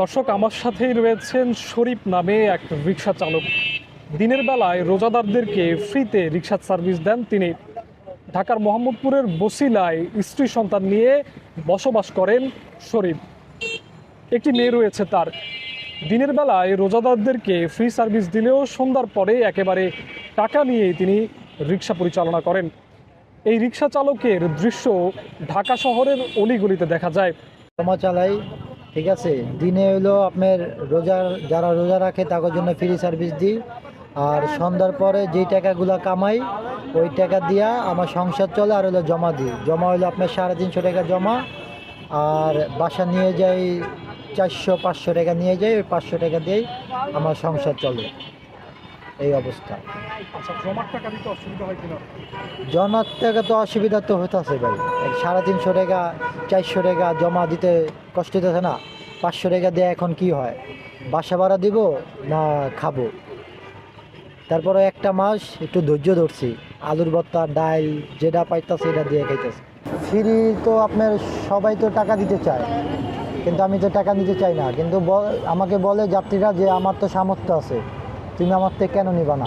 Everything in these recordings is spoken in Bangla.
দর্শক, আমার সাথেই রয়েছেন শরীফ নামে এক রিক্সা চালক। দিনের বেলায় রোজাদারদেরকে ফ্রিতে রিক্সার সার্ভিস দেন তিনি। ঢাকার মোহাম্মদপুরের বসিলায় স্ত্রী সন্তান নিয়ে বসবাস করেন শরীফ। একটি মেয়ে রয়েছে তার। দিনের বেলায় রোজাদারদেরকে ফ্রি সার্ভিস দিলেও সন্ধ্যার পরে একেবারে টাকা নিয়েই তিনি রিক্সা পরিচালনা করেন। এই রিক্সা চালকের দৃশ্য ঢাকা শহরের অলিগলিতে দেখা যায়। চালাই ঠিক আছে? দিনে হলো আপনার রোজার যারা রোজা রাখে তাদের জন্য ফ্রি সার্ভিস দিই। আর সন্ধ্যার পরে যেই টাকাগুলো কামাই, ওই টাকা দিয়া আমার সংসার চলে আর হলো জমা দিই। জমা হলো আপনার সাড়ে তিনশো টাকা জমা। আর বাসা নিয়ে যাই চারশো, পাঁচশো টাকা নিয়ে যাই, ওই পাঁচশো টাকা দিয়েই আমার সংসার চলে। এই অবস্থা। আচ্ছা জমার টাকা টাকা তো অসুবিধা তো হতেছে ভাই। সাড়ে তিনশো টাকা চারশো টাকা জমা দিতে কষ্ট হতেছে না। পাঁচশো টাকা দিয়ে এখন কি হয়? বাসা ভাড়া দিব না খাব? তারপরে একটা মাস একটু ধৈর্য ধরছি। আলুর ভর্তা ডাল যেটা পাইতেছে এটা দিয়ে খাইতেছে। ফ্রি তো আপনার সবাই তো টাকা দিতে চায়। কিন্তু আমি তো টাকা দিতে চাই না। কিন্তু আমাকে বলে যাত্রীরা যে আমার তো সামর্থ্য আছে। তুমি আমার থেকে কেন নিবা না?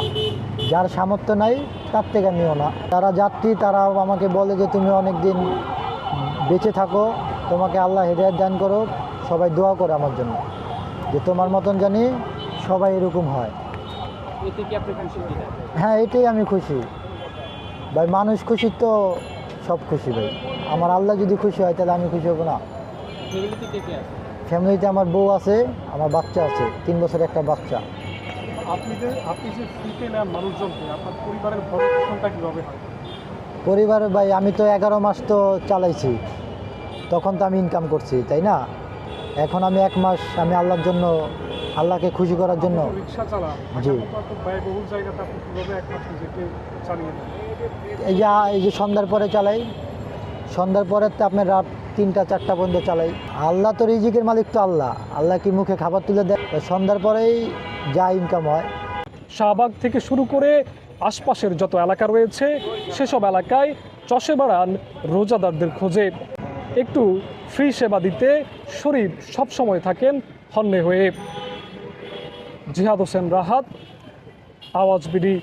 যার সামর্থ্য নাই তার থেকে নিও না। তারা যাত্রী তারা আমাকে বলে যে তুমি অনেক দিন বেঁচে থাকো। তোমাকে আল্লাহ হেদায়ত দান করো সবাই দোয়া করে আমার জন্য। যে তোমার মতন জানি সবাই এরকম হয়। হ্যাঁ এটাই আমি খুশি। ভাই মানুষ খুশি তো সব খুশি ভাই। আমার আল্লাহ যদি খুশি হয় তাহলে আমি খুশি হব না। ফ্যামিলিতে আমার বউ আছে আমার বাচ্চা আছে তিন বছরের একটা বাচ্চা। আপনি যে আপনি যে ফ্রিতে নেন মানুষজনকে আপনার পরিবারের ভরণ কীভাবে হয়? পরিবারে ভাই আমি তো এগারো মাস তো চালাইছি। তখন তো আমি ইনকাম করছি তাই না? এখন আমি এক মাস আমি আল্লাহর জন্য আল্লাহকে খুশি করার জন্য। জি। এই যে এই যে সন্ধ্যার পরে চালাই। সন্ধ্যার পরে তো আপনার রাত তিনটা চারটা পর্যন্ত চালাই। আল্লাহ তো রিজিকের মালিক তো আল্লাহ। আল্লাহ কি মুখে খাবার তুলে দেয়? সন্ধ্যার পরেই যা ইনকাম হয়। শাহবাগ থেকে শুরু করে আশপাশের যত এলাকা রয়েছে, সেসব এলাকায় চষে বেড়ান রোজাদারদের খোঁজে। একটু ফ্রি সেবা দিতে শরীফ সবসময় থাকেন হন্যে হয়ে। জিহাদ হোসেন রাহাত, আওয়াজ বিডি।